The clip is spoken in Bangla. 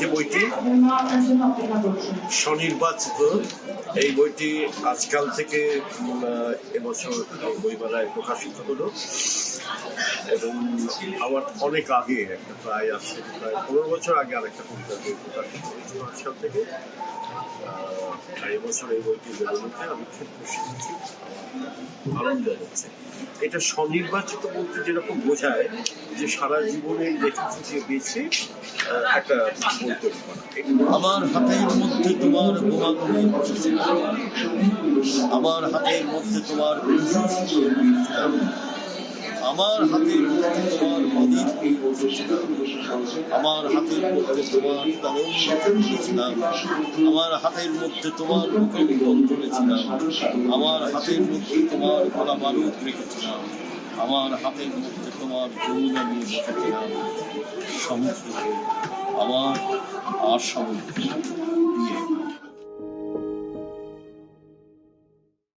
যে বইটি স্বনির্বাচিত, এই বইটি আজকাল থেকে এবছর বইমেলায় প্রকাশিত হলো। এবং আমার অনেক আগে, একটা প্রায় আছে প্রায় পনেরো বছর আগে আর একটা কবিতা বই প্রকাশিত থেকে। এবছর এই বইটি বেরোনোতে আমি খুব খুশি হচ্ছি আনন্দ হচ্ছে। এটা স্বনির্বাচিত বলতে যেরকম বোঝায় যে সারা জীবনে লেখা ফুটিয়ে বেছে একটা আমার হাতের মধ্যে তোমার বোমাগুলি আমার হাতের মধ্যে তোমার আমার হাতের মধ্যে তোমার আমার হাতের মধ্যে তোমার তরঙ্গ রেখেছিলাম আমার হাতের মধ্যে তোমার মুখে মুখোমুখন করেছিলাম আমার হাতের মধ্যে তোমার খোলা বারুদ রেখেছিলাম। আমার হাতের মধ্যে তোমার যৌন নিয়ে বসেছিলাম সমুদ্র আমার আর সমুদ্র